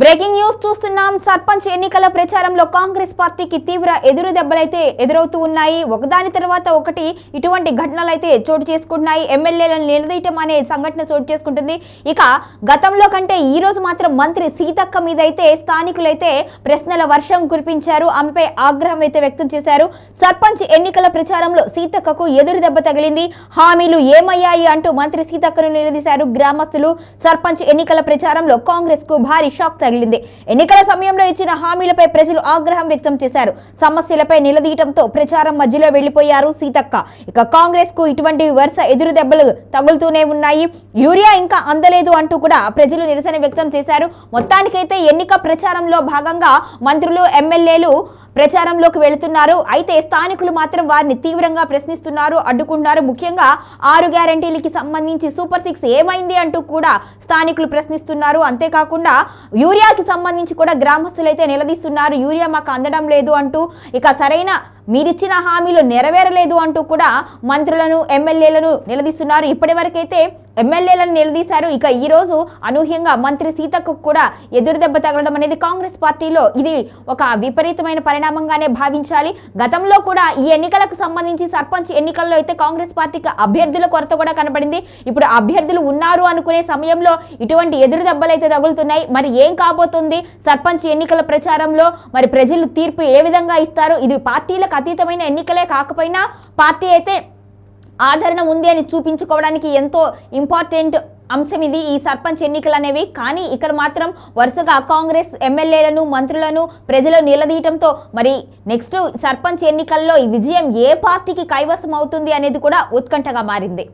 Breaking news చూస్తున్నాం. సర్పంచ్ ఎన్నికల ప్రచారంలో కాంగ్రెస్ పార్టీకి తీవ్ర ఎదురు దెబ్బలైతే ఎదురవుతూ ఉన్నాయి. ఒకదాని తర్వాత ఒకటి ఇటువంటి ఘటనలు అయితే చోటు చేసుకుంటున్నాయి. ఎమ్మెల్యేలను నిలదీయటం అనే సంఘటన చోటు చేసుకుంటుంది. ఇక గతంలో కంటే ఈ రోజు మాత్రం మంత్రి సీతక్క మీద అయితే స్థానికులైతే ప్రశ్నల వర్షం కురిపించారు. ఆమెపై ఆగ్రహం అయితే వ్యక్తం చేశారు. సర్పంచ్ ఎన్నికల ప్రచారంలో సీతక్కకు ఎదురు దెబ్బ తగిలింది. హామీలు ఏమయ్యాయి అంటూ మంత్రి సీతక్కను నిలదీశారు గ్రామస్తులు. సర్పంచ్ ఎన్నికల ప్రచారంలో కాంగ్రెస్కు భారీ షాక్ తగిలింది. ఎన్నికల సమయంలో ఇచ్చిన హామీలపై ప్రజలు ఆగ్రహం వ్యక్తం చేశారు. సమస్యలపై నిలదీయటంతో ప్రచారం మధ్యలో వెళ్ళిపోయారు సీతక్క. ఇక కాంగ్రెస్కు ఇటువంటి వరుస ఎదురు దెబ్బలు తగులుతూనే ఉన్నాయి. యూరియా ఇంకా అందలేదు అంటూ కూడా ప్రజలు నిరసన వ్యక్తం చేశారు. మొత్తానికైతే ఎన్నిక ప్రచారంలో భాగంగా మంత్రులు ఎమ్మెల్యేలు ప్రచారంలోకి వెళుతున్నారు. అయితే స్థానికులు మాత్రం వారిని తీవ్రంగా ప్రశ్నిస్తున్నారు. అడ్డుకుంటున్నారు ముఖ్యంగా ఆరు గ్యారంటీలకి సంబంధించి సూపర్ సిక్స్ ఏమైంది అంటూ కూడా స్థానికులు ప్రశ్నిస్తున్నారు. అంతేకాకుండా యూరియాకి సంబంధించి కూడా గ్రామస్తులైతే నిలదీస్తున్నారు. యూరియా మాకు అందడం లేదు అంటూ ఇక సరైన మీరిచ్చిన హామీలు నెరవేరలేదు అంటూ కూడా మంత్రులను ఎమ్మెల్యేలను నిలదీస్తున్నారు. ఇప్పటి వరకైతే ఎమ్మెల్యేలను నిలదీశారు. ఇక ఈరోజు అనూహ్యంగా మంత్రి సీతకు కూడా ఎదురు దెబ్బ తగలడం అనేది కాంగ్రెస్ పార్టీలో ఇది ఒక విపరీతమైన పరిణామంగానే భావించాలి. గతంలో కూడా ఈ ఎన్నికలకు సంబంధించి సర్పంచ్ ఎన్నికల్లో అయితే కాంగ్రెస్ పార్టీకి అభ్యర్థుల కొరత కూడా కనబడింది. ఇప్పుడు అభ్యర్థులు ఉన్నారు అనుకునే సమయంలో ఇటువంటి ఎదురు దెబ్బలు అయితే తగులుతున్నాయి. మరి ఏం కాబోతుంది? సర్పంచ్ ఎన్నికల ప్రచారంలో మరి ప్రజలు తీర్పు ఏ విధంగా ఇస్తారు? ఇది పార్టీలకు అతీతమైన ఎన్నికలే కాకపోయినా పార్టీ అయితే ఆదరణ ఉంది అని చూపించుకోవడానికి ఎంతో ఇంపార్టెంట్ అంశం ఇది. ఈ సర్పంచ్ ఎన్నికలు అనేవి. కానీ ఇక్కడ మాత్రం వరుసగా కాంగ్రెస్ ఎమ్మెల్యేలను మంత్రులను ప్రజలు నిలదీయటంతో మరి నెక్స్ట్ సర్పంచ్ ఎన్నికల్లో ఈ విజయం ఏ పార్టీకి కైవసం అవుతుంది అనేది కూడా ఉత్కంఠగా మారింది.